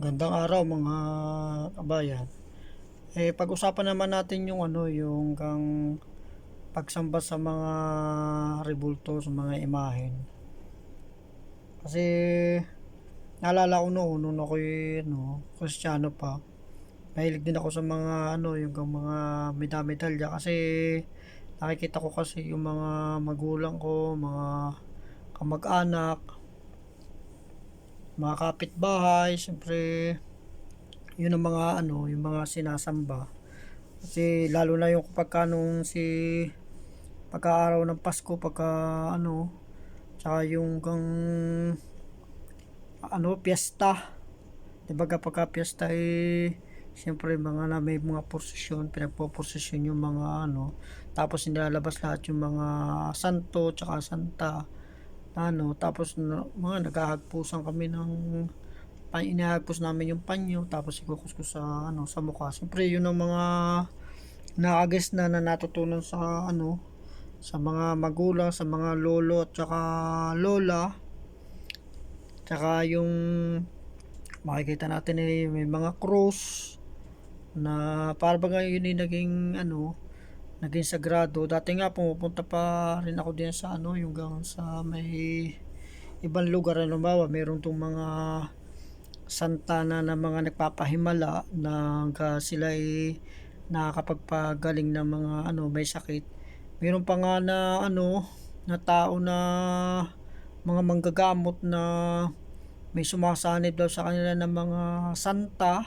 Gandang araw mga kabayan. Eh pag-usapan naman natin yung ano, yung kang pagsamba sa mga rebulto, sa mga imahen. Kasi naalala ko noon, nung ako ano, kristyano pa. Mahilig din ako sa mga ano, yung kang mga medalya kasi nakikita ko kasi yung mga magulang ko, mga kamag-anak, mga kapitbahay, siyempre yun ang mga ano, yung mga sinasamba. Kasi lalo na yung kapag nung si pagka-araw ng Pasko, pagka ano, tsaka yung kang ano, piyesta. Diba kapag piyesta eh, siyempre mga na may mga prosesyon, pinagpo-prosesyon yung mga ano, tapos nilalabas lahat yung mga santo, tsaka santa ano, tapos na, mga naghahagpusan kami ng pa, inahagpos namin yung panyo tapos ikukus ko sa ano sa mukha. Siyempre yun ang mga nakages na na natutunan sa ano sa mga magulang, sa mga lolo at saka lola. Tsaka yung makikita natin eh, may mga cross na para bang yun yung naging ano naging sagrado. Dati nga pumupunta pa rin ako din sa ano, yung gang sa may ibang lugar halimbawa, meron tong mga santana na mga nagpapahimala na hangga sila ay nakakapagpagaling ng mga ano may sakit. Meron pa nga na ano na tao na mga manggagamot na may sumasanib daw sa kanila ng mga santa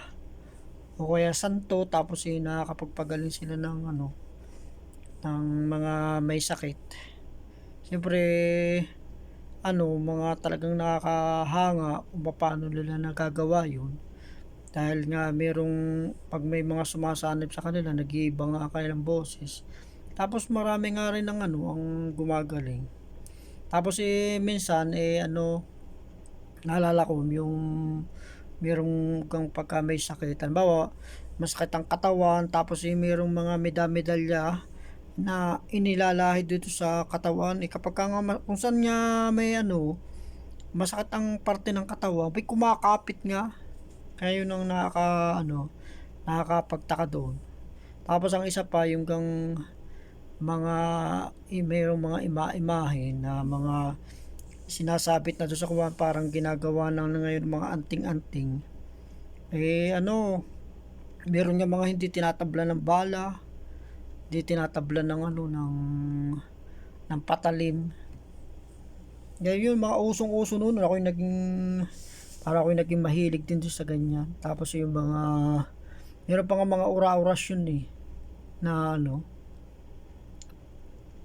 o kaya santo tapos eh nakakapagpagaling sila ng ano ng mga may sakit. Siyempre, ano, mga talagang nakakahanga kung paano nila nagagawa yun. Dahil nga merong, pag may mga sumasanib sa kanila, nag-iiba nga kanilang boses. Tapos marami nga rin ang ano, ang gumagaling. Tapos eh, minsan, eh, ano, naalala ko yung merong kang pagka may sakit. Halimbawa, masakit ang katawan, tapos eh, merong mga medalya na inilalahid dito sa katawan. Eh kapag ka nga kung saan nga may ano masakit ang parte ng katawan may kumakapit nga. Kaya yun ang nakaka ano nakakapagtaka doon. Tapos ang isa pa yung kang mga mayroong mga ima-imahe na mga sinasabit na doon sa kuwan parang ginagawa ng ngayon mga anting-anting. Eh ano meron nga mga hindi tinatabla ng bala di tinatabla ng ano ng ng patalim. Ngayon yun mga usong-uso noon ako yung naging para ako yung naging mahilig din sa ganyan. Tapos yung mga meron pa nga mga ura-orasyon eh na ano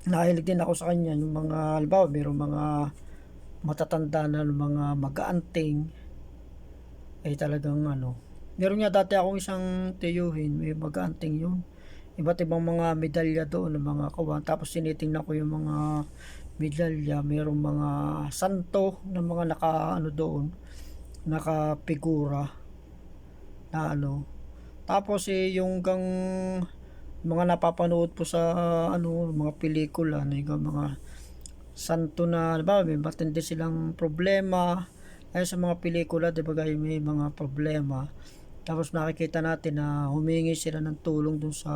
nahilig din ako sa kanya. Yung mga halimbawa meron mga matatanda na mga mag-aanting. Ay talagang ano meron nga dati akong isang tiyuhin may mag-aanting yun iba't ibang mga medalya doon ng mga kawan tapos tinitingnan ko yung mga medalya. Mayroong mga santo na mga naka ano doon nakapigura na ano. Tapos eh yung gang mga napapanood po sa ano mga pelikula na yung mga santo na ba may matindi silang problema. Ay sa mga pelikula di ba may mga problema tapos nakikita natin na humingi sila ng tulong dun sa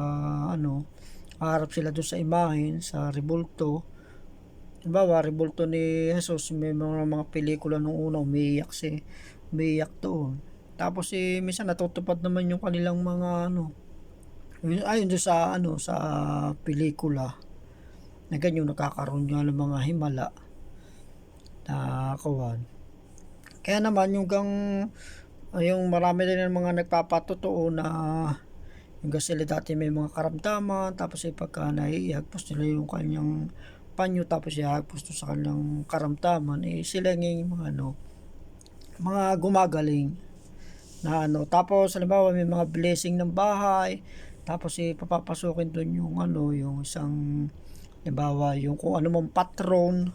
ano, harap sila dun sa imahen, sa rebulto. Halimbawa, rebulto ni Jesus, may mga, mga pelikula nung una, umiiyak si, umiiyak doon. Tapos eh, minsan natutupad naman yung kanilang mga ano, ayun doon sa ano, sa pelikula. Na ganyan, nakakaroon nga ng mga himala na kawan. Kaya naman yung gang yung marami din ng mga nagpapatotoo na yung sila dati may mga karamdaman tapos ay pagka naiihagpos nila yung kanyang panyo tapos ihagpos sa kanyang karamdaman eh sila yung mga ano mga gumagaling na ano. Tapos halimbawa may mga blessing ng bahay tapos eh papapasukin doon yung ano yung isang halimbawa yung kung ano mang patron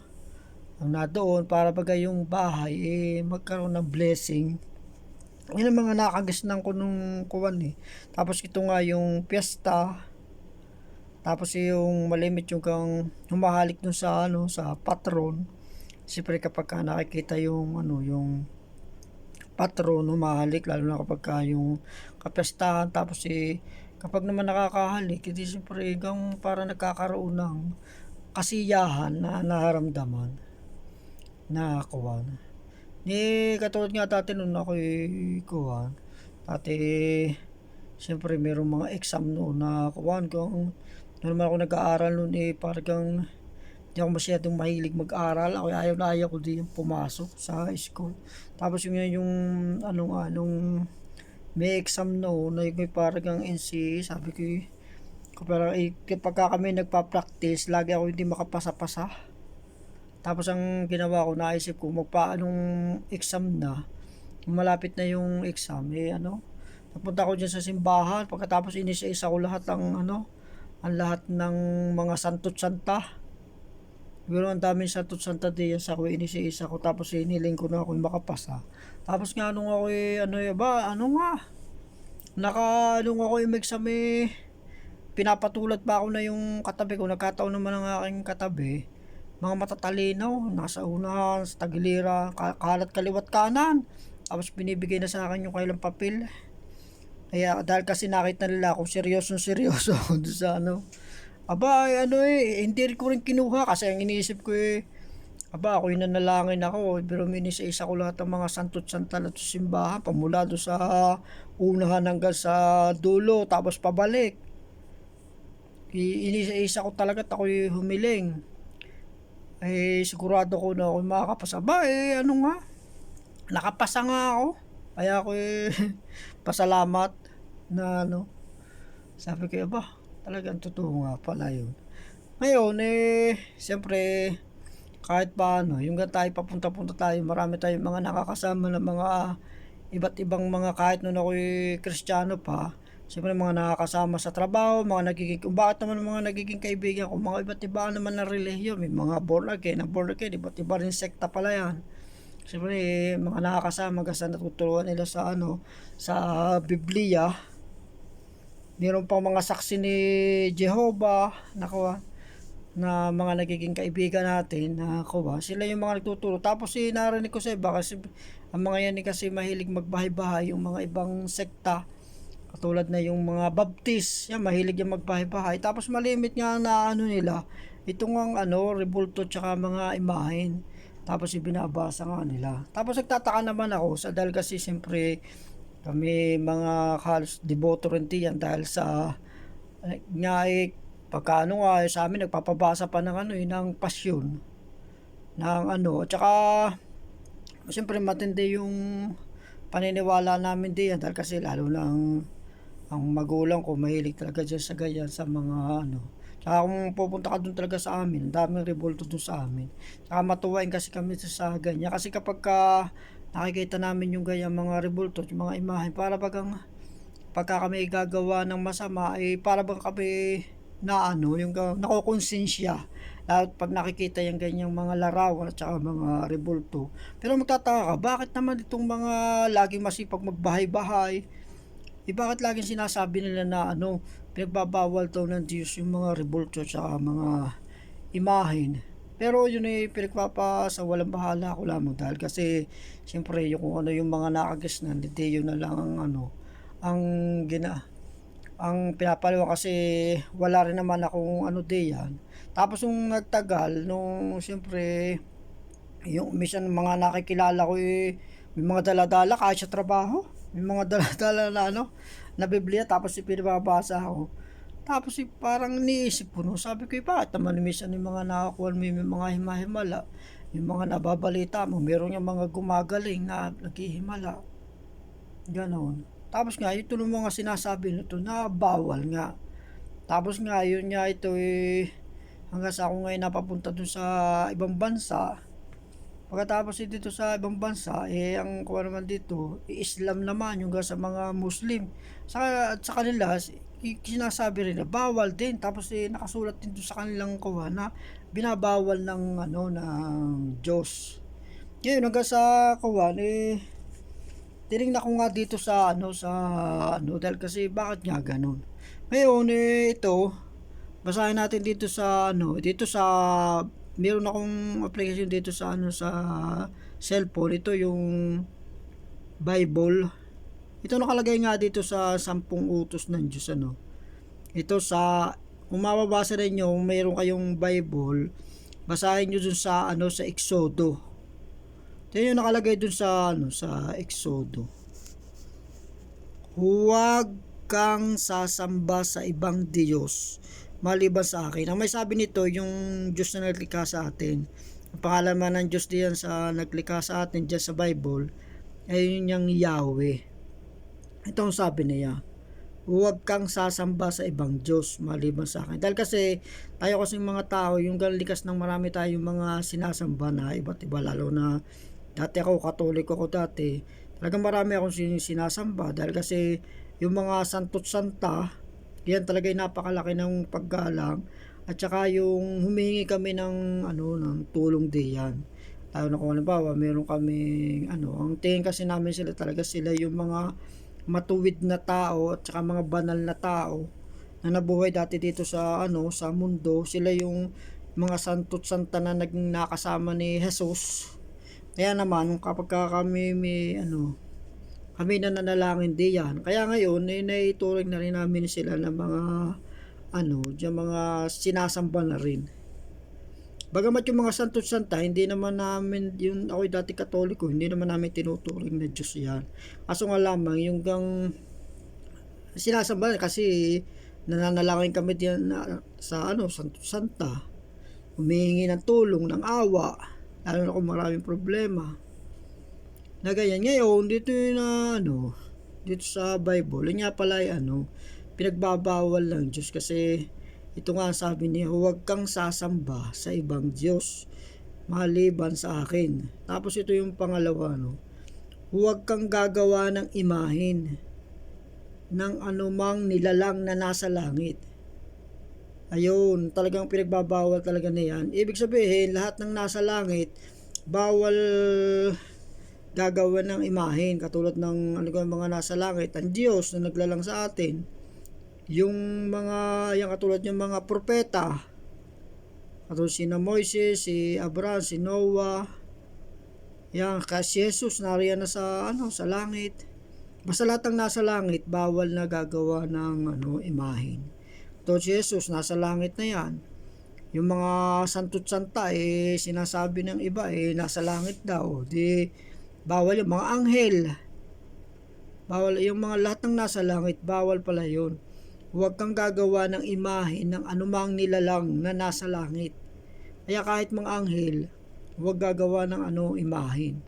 ang na doon para bagay yung bahay eh magkaroon ng blessing yun ang mga nakagisnan ko nung kuwan eh. Tapos ito nga yung piyesta. Tapos yung malimit yung kang humahalik dun sa ano sa patron. Siyempre kapag ka nakikita yung ano yung patron, humahalik, lalo na kapag ka yung kapestahan. Tapos eh, kapag naman nakakahalik, hindi siyempre hanggang para nagkakaroon ng kasiyahan na naramdaman na kuwan. Ni katulad nga dati nung ako kuwan, dati siyempre merong mga exam noon na kuwan kung normal ako nag-aaral noon eh parang hindi ako masyadong mahilig mag-aral. Ako ayaw na ayaw ko din pumasok sa school. Tapos yung yung ano nga nung may exam noon na may parang NCE, sabi ko eh, ko parang eh, kapag kami nagpa-practice, lagi ako hindi makapasa-pasa. Tapos ang ginawa ko, naisip ko, magpaanong exam na, malapit na yung exam, eh ano, napunta ko dyan sa simbahan, pagkatapos inisa-isa ko lahat ng ano, ang lahat ng mga santot santa. Pero ang daming santot santa diyan sa ako, inisa-isa ko, tapos iniling ko na ako makapasa. Tapos nga nung ako eh, ano eh, ba, ano nga, naka, nung ako yung exam eh, pinapatulad pa ako na yung katabi ko, nagkataon naman ang aking katabi, mga matatalino, nasa unahan, sa tagilira, ka- kalat kaliwat kanan. Tapos binibigay na sa akin yung kailang papel. Kaya dahil kasi nakita nila akong seryoso seryoso ako sa ano. Aba, ay, ano eh, hindi ko rin kinuha kasi ang iniisip ko eh, aba, ako yung nanalangin ako, pero minisa-isa ko lahat ng mga santot santa na sa simbahan, pamula doon sa unahan hanggang sa dulo, tapos pabalik. Inisa-isa ko talaga at ako humiling eh sigurado ko na ako makakapasa. Ba eh ano nga? Nakapasa nga ako. Kaya ako eh pasalamat na ano. Sabi ko ba talagang totoo nga pala yun. Ngayon eh siyempre kahit paano yung nga tayo papunta-punta tayo marami tayong mga nakakasama ng mga iba't ibang mga kahit noon ako eh, kristyano pa Siyempre mga nakakasama sa trabaho, mga nagiging, kung bakit naman mga nagiging kaibigan ko, mga iba't iba naman na relihiyon, may mga born again, na born again, iba't iba rin sekta pala yan. Siyempre eh, mga nakakasama kasi natuturuan nila sa ano, sa Biblia. Meron pang mga saksi ni Jehovah, nakuha, na mga nagiging kaibigan natin na sila yung mga nagtuturo. Tapos si narinig ko sa iba kasi ang mga yan eh, kasi mahilig magbahay-bahay yung mga ibang sekta Katulad na yung mga baptist, yan, mahilig yung magbahay-bahay. Tapos malimit nga na ano nila, itong ang ano, rebulto tsaka mga imahin. Tapos ibinabasa nga nila. Tapos nagtataka naman ako sa dahil kasi siyempre kami mga halos deboto rin yan dahil sa eh, nga eh, pagka ano nga eh, sa amin nagpapabasa pa ng ano eh, ng pasyon ng ano at saka siyempre matindi yung paniniwala namin diyan dahil kasi lalo lang ang magulang ko mahilig talaga dyan sa ganyan sa mga ano Tsaka kung pupunta ka doon talaga sa amin, ang daming revolto doon sa amin. Tsaka matuwain kasi kami sa, ganyan. Kasi kapag ka nakikita namin yung ganyan mga revolto, yung mga imahen, para bagang pagka kami gagawa ng masama, eh, para bang kami na ano, yung nakukonsensya. Lalo pag nakikita yung ganyang mga larawan at saka mga revolto. Pero magtataka ka, bakit naman itong mga laging masipag magbahay-bahay, eh bakit laging sinasabi nila na ano, pinagbabawal daw ng Diyos yung mga revolto at saka mga imahin. Pero yun eh, pinagpapa sa walang bahala ako lamang dahil kasi siyempre yung kung ano yung mga nakagas na, hindi yun na lang ang ano, ang gina, ang pinapaliwa kasi wala rin naman akong ano diyan. Tapos yung nagtagal, nung siyempre, yung minsan mga nakikilala ko eh, may mga daladala kahit sa trabaho. May mga daladala na ano, na Biblia tapos ipinababasa ako. Tapos parang niisip ko no, sabi ko bakit naman minsan yung mga nakakuha mo yung mga himahimala, yung mga nababalita mo, meron yung mga gumagaling na naghihimala. Ganon. Tapos nga, ito ng mga sinasabi nito na bawal nga. Tapos nga, yun nga ito eh, hanggang sa ako ngayon napapunta dun sa ibang bansa, pagkatapos dito sa ibang bansa, eh, ang kuha naman dito, Islam naman, yung sa mga Muslim. Sa, sa kanila, sinasabi rin na bawal din. Tapos eh, nakasulat din sa kanilang kuha na binabawal ng, ano, ng Diyos. Ngayon, hanggang sa kuha, eh, tinignan ko nga dito sa ano sa ano dahil kasi bakit nga ganun ngayon eh ito basahin natin dito sa ano dito sa meron akong application dito sa ano sa cellphone ito yung Bible. Ito nakalagay nga dito sa sampung utos ng Diyos ano. Ito sa kung rin nyo, mayroon kayong Bible, basahin nyo dun sa ano sa Exodo. Ito yung nakalagay dun sa ano sa Exodo. Huwag kang sasamba sa ibang Diyos maliban sa akin. Ang may sabi nito, yung Diyos na naglikha sa atin. Ang pangalan man ng Diyos diyan sa naglikha sa atin diyan sa Bible ay yun yung Yahweh. Ito ang sabi niya. Huwag kang sasamba sa ibang Diyos maliban sa akin. Dahil kasi tayo kasing mga tao, yung likas ng marami tayong mga sinasamba na iba't iba lalo na dati ako, katoliko ako dati. Talagang marami akong sin- sinasamba dahil kasi yung mga santot santa, yan talaga yung napakalaki ng paggalang. At saka yung humingi kami ng ano ng tulong diyan lalo na kung halimbawa meron kami ano ang tingin kasi namin sila talaga sila yung mga matuwid na tao at saka mga banal na tao na nabuhay dati dito sa ano sa mundo. Sila yung mga santot santa na naging nakasama ni Jesus. Kaya naman kapag ka kami may ano kami na nanalangin diyan. Kaya ngayon, eh, naituring na rin namin sila ng mga ano, yung mga sinasamba na rin. Bagamat yung mga santo santa, hindi naman namin, yung ako dati katoliko, hindi naman namin tinuturing na Diyos yan. Kaso nga lamang, yung gang sinasamba kasi nananalangin kami diyan na, sa ano, santo santa. Humihingi ng tulong, ng awa, lalo na kung maraming problema na ganyan. Ngayon, dito yung na, ano, dito sa Bible, yun pala ay ano, pinagbabawal ng Diyos kasi ito nga sabi niya, huwag kang sasamba sa ibang Diyos maliban sa akin. Tapos ito yung pangalawa, no, huwag kang gagawa ng imahin ng anumang nilalang na nasa langit. Ayun, talagang pinagbabawal talaga na yan. Ibig sabihin, lahat ng nasa langit, bawal gagawa ng imahin katulad ng ano mga nasa langit ang Diyos na naglalang sa atin. Yung mga yung katulad ng mga propeta katulad si Moises si Abraham si Noah yan kasi Jesus nariyan na sa ano sa langit. Basta lahat ng nasa langit bawal na gagawa ng ano imahin. To si Jesus nasa langit na yan. Yung mga santot santa eh sinasabi ng iba eh nasa langit daw. Di bawal yung mga anghel. Bawal yung mga lahat ng nasa langit bawal pala yun. Huwag kang gagawa ng imahe ng anumang nilalang na nasa langit. Kaya kahit mga anghel huwag gagawa ng ano imahin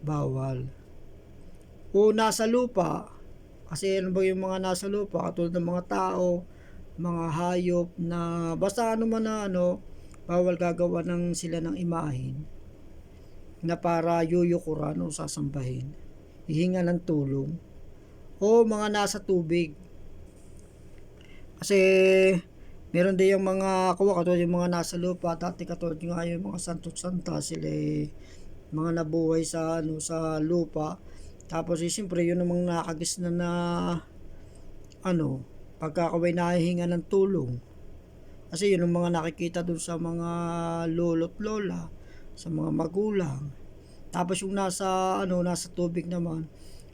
bawal. O nasa lupa kasi ano ba yung mga nasa lupa? Katulad ng mga tao mga hayop na basta ano man na ano bawal gagawa ng sila ng imahin na para yuyukuran o sasambahin, hihinga ng tulong, o mga nasa tubig. Kasi meron din yung mga kuwa katulad yung mga nasa lupa, dati katulad yung, yung mga santot santa, sila eh, mga nabuhay sa ano sa lupa. Tapos eh, siyempre yun namang nakagis na na ano, pagkakaway nahihinga ng tulong. Kasi yun ang mga nakikita dun sa mga lolo't lola sa mga magulang. Tapos yung nasa ano nasa tubig naman.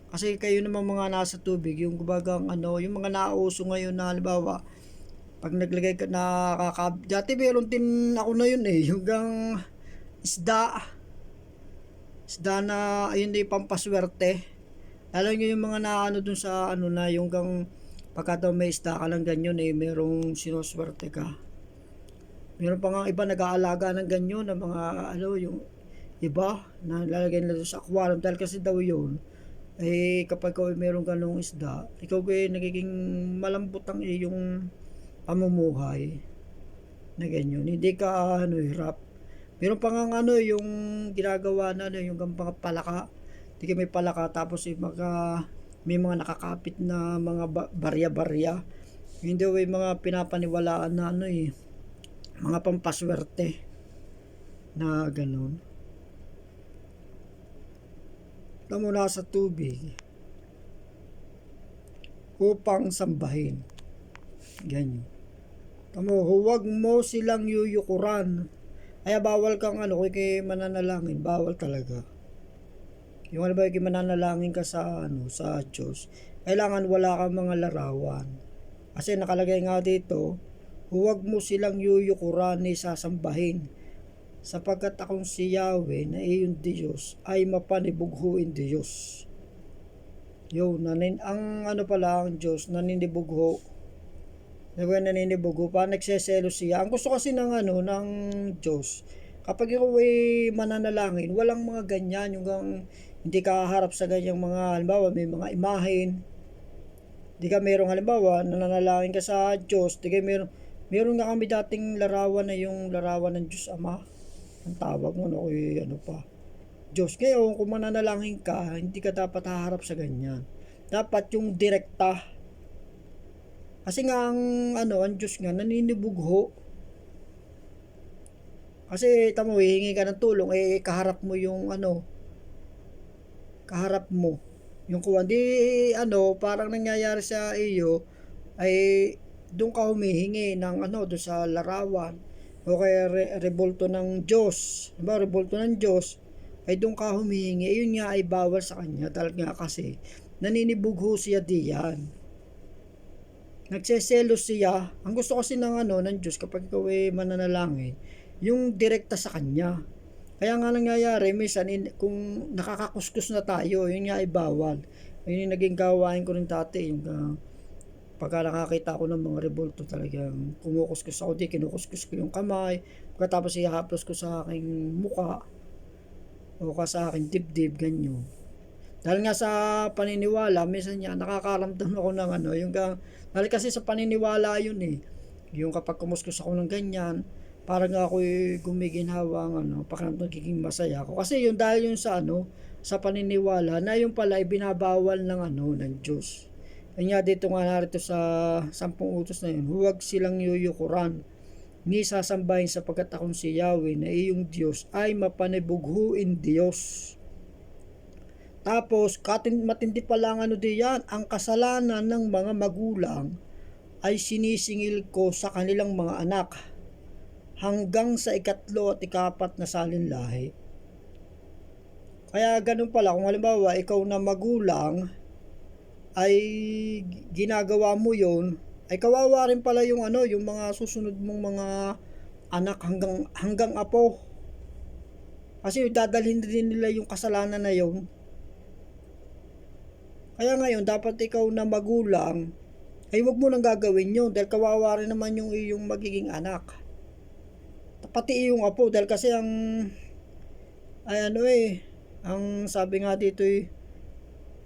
Kasi kayo naman mga nasa tubig, yung gubagang ano, yung mga nauso ngayon na halimbawa pag naglagay ka na kakab dati meron din ako na yun eh yung gang isda isda na ayun na yung pampaswerte lalo nyo yung mga naano dun sa ano na yung gang pagka daw may isda ka lang ganyan eh merong sinuswerte ka Meron pa nga iba nag-aalaga ng ganyan ng mga ano yung iba na lalagay nila sa aquarium. Dahil kasi daw yun eh kapag ikaw meron ganung isda ikaw ay nagiging malambot ang iyong pamumuhay na ganyan. Hindi ka ano hirap. Meron pa nga ano yung ginagawa na ano yung gampang palaka. Hindi ka may palaka tapos eh, maka, may mga nakakapit na mga ba- barya-barya. Hindi way mga pinapaniwalaan na ano eh mga pampaswerte na ganun. Na mula sa tubig upang sambahin. Ganyan tamo huwag mo silang yuyukuran. Kaya bawal kang ano kay mananalangin bawal talaga. Yung halimbawa, yung mananalangin ka sa, ano, sa Diyos, kailangan wala kang mga larawan. Kasi nakalagay nga dito, huwag mo silang yuyukuran ni sasambahin sapagkat akong si Yahweh na iyong Diyos ay mapanibughuin Diyos. Yo, nanin ang ano pala ang Diyos naninibugho. Diba naninibugho pa nagseselo siya. Ang gusto kasi ng ano ng Diyos kapag ikaw ay mananalangin, walang mga ganyan yung gang, hindi ka harap sa ganyang mga halimbawa may mga imahen. Di ka merong halimbawa nananalangin ka sa Diyos, di ka merong meron nga kami dating larawan na yung larawan ng Diyos Ama. Ang tawag mo no, eh, ano pa. Diyos. Ngayon, kung mananalangin ka, hindi ka dapat haharap sa ganyan. Dapat yung direkta. Kasi nga ang ano, ang Diyos nga naninibugho. Kasi tamo hihingi ka ng tulong eh kaharap mo yung ano kaharap mo yung kuwan di ano parang nangyayari sa iyo ay doon ka humihingi ng ano doon sa larawan. O kaya re, rebulto ng Diyos. Diba rebulto ng Diyos ay doon ka humihingi. Yun nga ay bawal sa kanya. Dahil nga kasi naninibugho siya diyan. Nagseselos siya. Ang gusto kasi ng ano ng Diyos kapag ikaw ay mananalangin yung direkta sa kanya. Kaya nga nangyayari minsan in, kung nakakakuskus na tayo yun nga ay bawal. Yun yung naging gawain ko rin dati yung uh, pagka nakakita ako ng mga revolto talagang kumukuskus ako di kinukuskus ko yung kamay pagkatapos ihaplos ko sa aking muka o ka sa aking dibdib ganyan dahil nga sa paniniwala minsan niya nakakaramdam ako ng ano yung dahil kasi sa paniniwala yun eh yung kapag kumuskus ako ng ganyan parang ako gumiginhawa ng ano, parang nagiging masaya ako. Kasi yun dahil yun sa ano, sa paniniwala na yung pala ay binabawal ng ano, ng Diyos. Kanya dito nga narito sa sampung utos na yun, huwag silang yuyukuran ni sasambahin sapagkat akong si Yahweh na iyong Diyos ay mapanibughuin Diyos. Tapos, katin, matindi pa lang ano diyan, ang kasalanan ng mga magulang ay sinisingil ko sa kanilang mga anak hanggang sa ikatlo at ikapat na salinlahi. Kaya ganun pala, kung halimbawa ikaw na magulang ay ginagawa mo yon ay kawawa rin pala yung ano, yung mga susunod mong mga anak hanggang hanggang apo. Kasi dadalhin din nila yung kasalanan na yon. Kaya ngayon, dapat ikaw na magulang, ay wag mo nang gagawin yun dahil kawawa rin naman yung iyong magiging anak pati yung apo dahil kasi ang ay ano eh ang sabi nga dito eh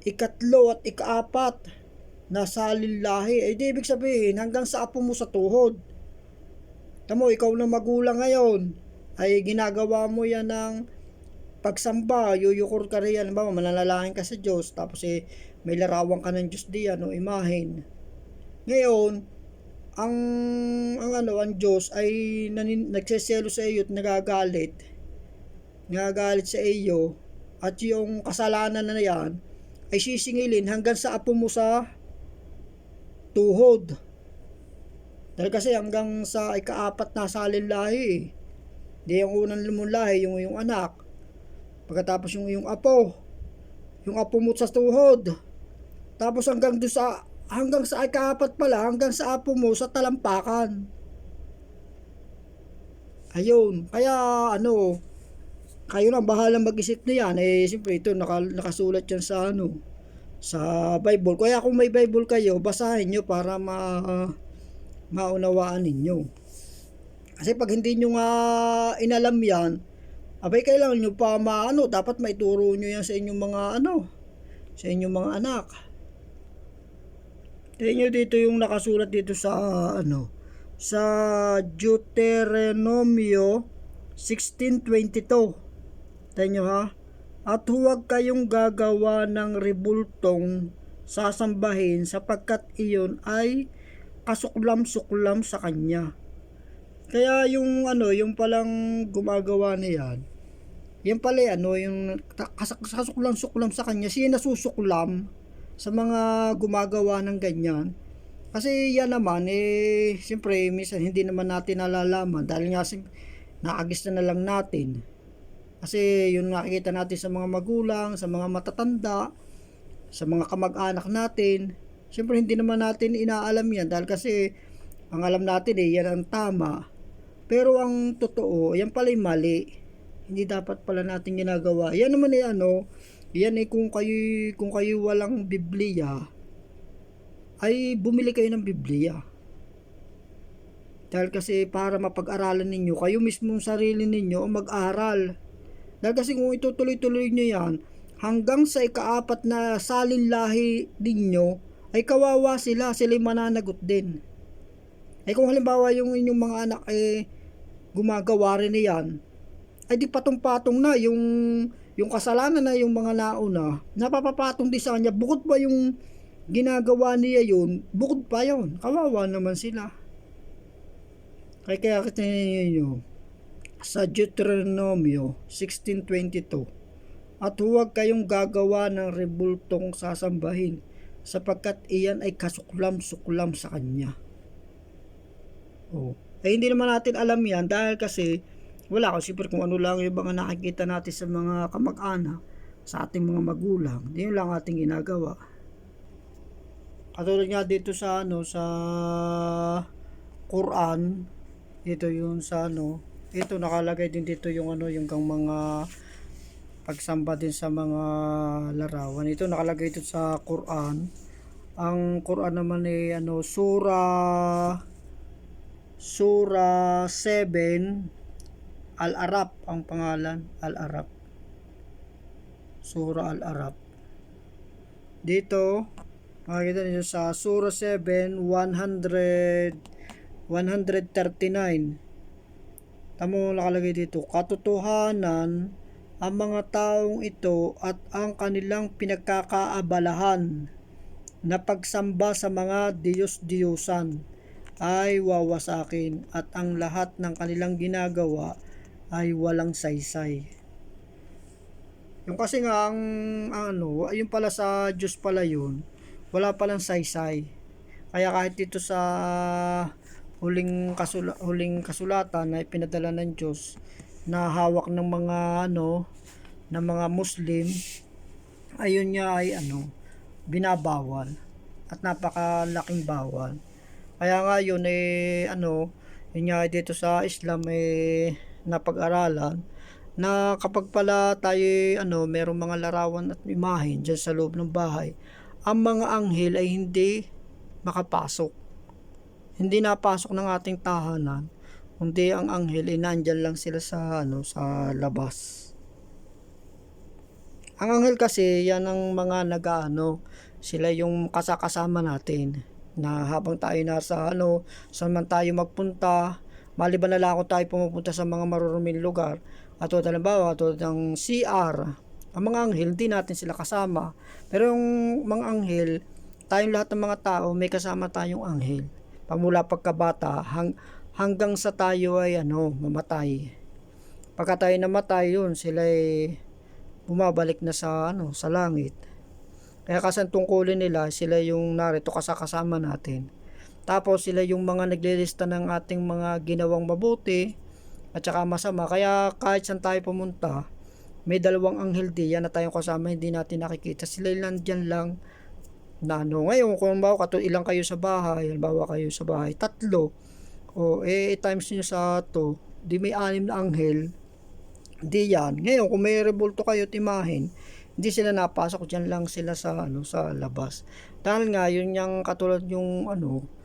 ikatlo at ikaapat na salilahi eh di ibig sabihin hanggang sa apo mo sa tuhod. Tamo ikaw na magulang ngayon ay ginagawa mo yan ng pagsamba. Yuyukur ka riyan ba mananalangin ka sa Diyos tapos eh may larawan ka ng Diyos diyan o imahin. Ngayon ang ang ano ang Diyos ay nanin, nagseselo sa iyo at nagagalit. Nagagalit sa iyo at yung kasalanan na yan ay sisingilin hanggang sa apo mo sa tuhod. Dahil kasi hanggang sa ikaapat na salin lahi di yung unang lumong lahi yung yung anak. Pagkatapos yung yung apo yung apo mo sa tuhod. Tapos hanggang doon sa hanggang sa ikapat pala, hanggang sa apo mo sa talampakan. Ayun, kaya ano, kayo lang bahalang mag-isip na yan. Eh, siyempre ito, naka, nakasulat yan sa ano, sa Bible. Kaya kung may Bible kayo, basahin nyo para ma, maunawaan ninyo. Kasi pag hindi nyo nga inalam yan, abay kailangan nyo pa maano, dapat maituro nyo yan sa inyong mga ano, sa inyong mga anak. Tingnan nyo dito yung nakasulat dito sa ano sa Deuteronomio 16:22. Tingnan nyo ha. At huwag kayong gagawa ng rebultong sasambahin sapagkat iyon ay kasuklam-suklam sa kanya. Kaya yung ano, yung palang gumagawa niyan, yan pala ano, yung kasuklam-suklam sa kanya, siya nasusuklam sa mga gumagawa ng ganyan. Kasi yan naman, eh, siyempre, minsan hindi naman natin nalalaman dahil nga nakagis na lang natin. Kasi yun nakikita natin sa mga magulang, sa mga matatanda, sa mga kamag-anak natin. Siyempre hindi naman natin inaalam yan dahil kasi ang alam natin eh, yan ang tama. Pero ang totoo, yan pala yung mali. Hindi dapat pala natin ginagawa. Yan naman eh ano, yan eh kung kayo, kung kayo walang Biblia, ay bumili kayo ng Biblia. Dahil kasi para mapag-aralan ninyo, kayo mismong sarili ninyo ang mag-aral. Dahil kasi kung itutuloy-tuloy nyo yan, hanggang sa ikaapat na salin lahi ninyo, ay kawawa sila, sila mananagot din. Ay kung halimbawa yung inyong mga anak eh gumagawa rin niyan, ay di patong-patong na yung yung kasalanan na yung mga nauna, napapapatong din sa kanya. Bukod pa yung ginagawa niya yun, bukod pa yun. Kawawa naman sila. Kaya kaya kita ninyo sa Deuteronomio 16.22 At huwag kayong gagawa ng rebultong sasambahin sapagkat iyan ay kasuklam-suklam sa kanya. Oh. Eh hindi naman natin alam yan dahil kasi wala kasi siyempre kung ano lang yung mga nakikita natin sa mga kamag-anak sa ating mga magulang, yun lang ating ginagawa. Katulad nga dito sa ano sa Quran, ito yung sa ano, ito nakalagay din dito yung ano yung kang mga pagsamba din sa mga larawan. Ito nakalagay dito sa Quran. Ang Quran naman ay ano sura sura 7 Al-Arab ang pangalan, Al-Arab. Sura Al-Arab. Dito, makikita niyo sa Sura 7, 100, 139. Tamo nakalagay dito, katotohanan ang mga taong ito at ang kanilang pinagkakaabalahan na pagsamba sa mga Diyos-Diyosan ay wawasakin at ang lahat ng kanilang ginagawa ay walang saysay. Yung kasi nga ang, ano, yung pala sa Diyos pala yun, wala palang saysay. Kaya kahit dito sa huling kasula, huling kasulatan na ipinadala ng Diyos na hawak ng mga ano ng mga Muslim ayun niya ay ano binabawal at napakalaking bawal kaya nga yun eh ano yun nga dito sa Islam eh na pag-aralan na kapag pala tayo ano, merong mga larawan at imahen dyan sa loob ng bahay, ang mga anghel ay hindi makapasok. Hindi napasok ng ating tahanan, kundi ang anghel ay nandyan lang sila sa ano sa labas. Ang anghel kasi yan ang mga nagaano, sila yung kasakasama natin na habang tayo nasa ano, saan man tayo magpunta, Maliban na lang kung tayo pumupunta sa mga maruruming lugar. At tulad halimbawa, tulad ng CR, ang mga anghel, hindi natin sila kasama. Pero yung mga anghel, tayong lahat ng mga tao, may kasama tayong anghel. Pagmula pagkabata, hang, hanggang sa tayo ay ano, mamatay. Pagka tayo namatay yun, sila ay bumabalik na sa ano, sa langit. Kaya kasi ang tungkulin nila, sila yung narito kasakasama natin. Tapos sila yung mga naglilista ng ating mga ginawang mabuti at saka masama. Kaya kahit saan tayo pumunta, may dalawang anghel diyan na tayong kasama hindi natin nakikita. Sila lang dyan lang na ano. Ngayon kung bawa kato ilang kayo sa bahay, halimbawa kayo sa bahay, tatlo. O eh times niyo sa to, di may anim na anghel. Di yan. Ngayon kung may rebulto kayo timahin, hindi sila napasok diyan lang sila sa ano sa labas. Dahil nga yun yung katulad yung ano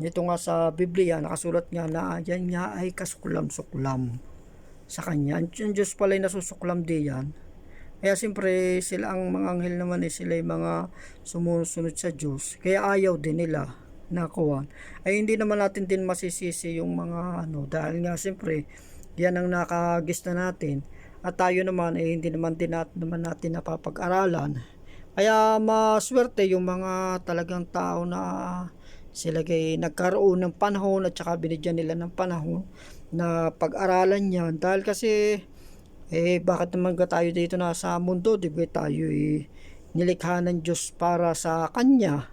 dito nga sa Biblia, nakasulat nga na yan nga ay kasuklam-suklam sa kanya. Ang Diyos pala ay nasusuklam di yan. Kaya siyempre sila ang mga anghel naman eh, sila yung mga sumusunod sa Diyos. Kaya ayaw din nila na kuwan. Ay hindi naman natin din masisisi yung mga ano dahil nga siyempre yan ang nakagista natin. At tayo naman eh hindi naman din natin, naman natin napapag-aralan. Kaya maswerte yung mga talagang tao na sila kay nagkaroon ng panahon at saka binigyan nila ng panahon na pag-aralan yan dahil kasi eh bakit naman ka tayo dito na sa mundo? Di ba tayo eh, nilikha ng Diyos para sa Kanya?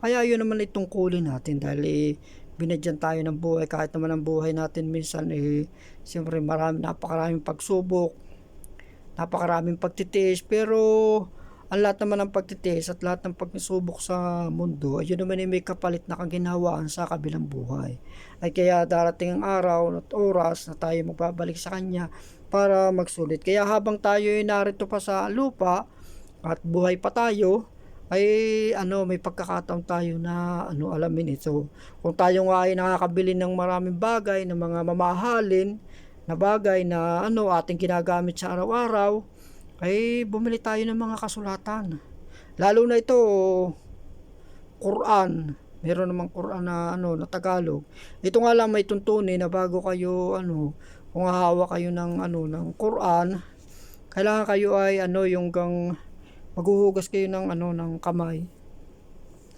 Kaya yun naman itong kulin natin dahil eh, binigyan tayo ng buhay. Kahit naman ang buhay natin minsan eh siyempre marami napakaraming pagsubok napakaraming pagtitiis. Pero ang lahat naman ng pagtitiis at lahat ng pagsubok sa mundo ayun naman ay may kapalit na kaginhawaan sa kabilang buhay. Ay kaya darating ang araw at oras na tayo magbabalik sa kanya para magsulit. Kaya habang tayo ay narito pa sa lupa at buhay pa tayo ay ano may pagkakataon tayo na ano alamin ito. Kung tayo nga ay nakakabili ng maraming bagay ng mga mamahalin na bagay na ano ating ginagamit sa araw-araw ay bumili tayo ng mga kasulatan. Lalo na ito Quran. Meron namang Quran na ano na Tagalog. Ito nga lang may tuntunin na bago kayo ano kung hahawa kayo ng ano ng Quran kailangan kayo ay ano yung gang maghuhugas kayo ng ano ng kamay.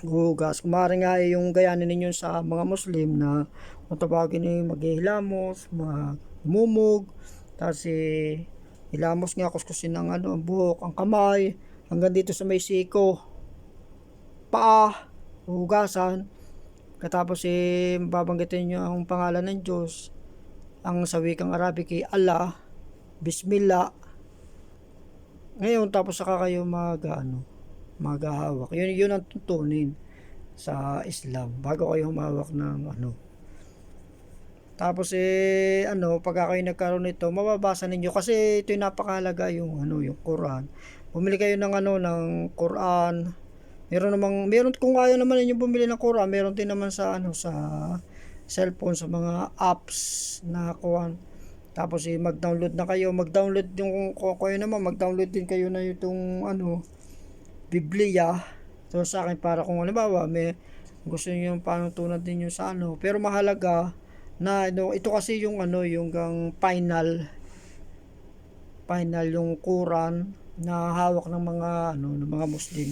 Hugas kumari nga eh, yung gayanin ninyo sa mga Muslim na kung tawagin ay maghihilamos magmumug tapos eh, hilamos nga kuskusin ng ano ang buhok ang kamay hanggang dito sa may siko. Paa hugasan katapos eh babanggitin nyo ang pangalan ng Diyos ang sa wikang Arabic ay Allah Bismillah. Ngayon tapos saka kayo mag ano maghahawak. Yun yun ang tuntunin sa Islam bago kayo humawak ng ano. Tapos eh ano pagka kayo nagkaroon nito mababasa ninyo kasi ito yung napakahalaga yung ano yung Quran. Bumili kayo ng ano ng Quran. Meron namang meron kung ayaw naman ninyo bumili ng Quran meron din naman sa ano sa cellphone sa mga apps na kuan tapos eh, mag-download na kayo. Mag-download yung kung kayo naman, mag-download din kayo na itong ano, Biblia. So sa akin para kung halimbawa may gusto niyo yung panutunan din yung sa ano. Pero mahalaga na ano, ito kasi yung ano, yung gang final final yung Quran na hawak ng mga ano, ng mga Muslim.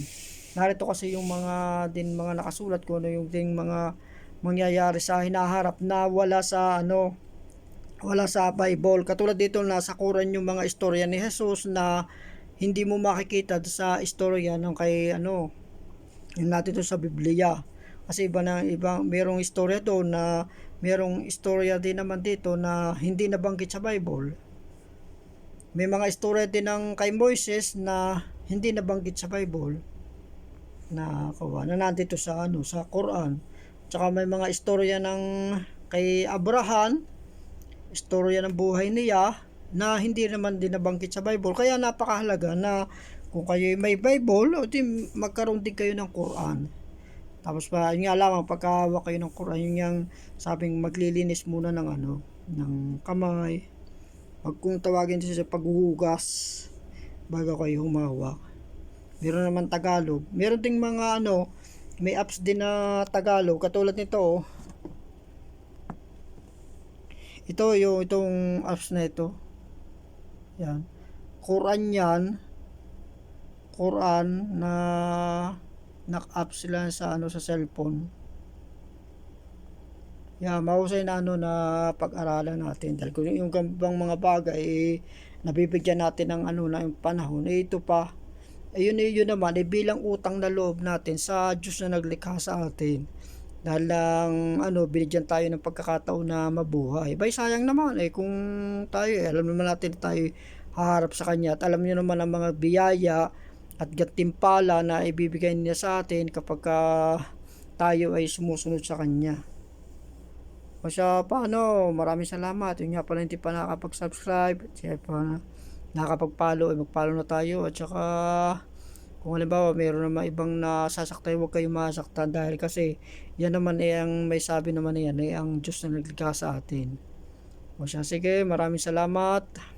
Narito kasi yung mga din mga nakasulat ko ano yung ding mga mangyayari sa hinaharap na wala sa ano wala sa Bible. Katulad dito nasa Quran yung mga istorya ni Jesus na hindi mo makikita sa istorya ng kay ano yung natin to sa Biblia. Kasi iba na ibang merong istorya doon na merong istorya din naman dito na hindi nabanggit sa Bible. May mga istorya din ng kay Moises na hindi nabanggit sa Bible na kawa na nandito sa ano sa Quran. Tsaka may mga istorya ng kay Abraham istorya ng buhay niya na hindi naman din nabanggit sa Bible. Kaya napakahalaga na kung kayo may Bible, o di magkaroon din kayo ng Quran. Tapos pa, yun nga lamang, pagkahawak kayo ng Quran, yun yung sabing maglilinis muna ng ano, ng kamay. Pag kung tawagin siya sa paghuhugas, bago kayo humawak. Meron naman Tagalog. Meron ding mga ano, may apps din na Tagalog. Katulad nito, oh, ito yung itong apps na ito. Yan. Quran yan. Quran na nak-app sila sa ano sa cellphone. Yan mahusay na ano na pag-aralan natin. Dahil kung yung bang mga bagay eh, nabibigyan natin ng ano na yung panahon. Eh, ito pa ayun eh, yun naman eh, bilang utang na loob natin sa Diyos na naglikha sa atin dahil lang ano binigyan tayo ng pagkakataon na mabuhay. Bay sayang naman eh kung tayo eh, alam naman natin tayo haharap sa kanya at alam niyo naman ang mga biyaya at gantimpala na ibibigay niya sa atin kapag ka tayo ay sumusunod sa kanya. O siya paano maraming salamat. Yun nga pala hindi pa nakakapag-subscribe. Siya pa nakakapag-follow ay mag-follow na tayo at saka kung halimbawa mayroon naman ibang nasasaktan, huwag kayong masaktan dahil kasi yan naman ay ang may sabi naman yan ay ang Diyos na naglikha sa atin. O siya, sige, maraming salamat.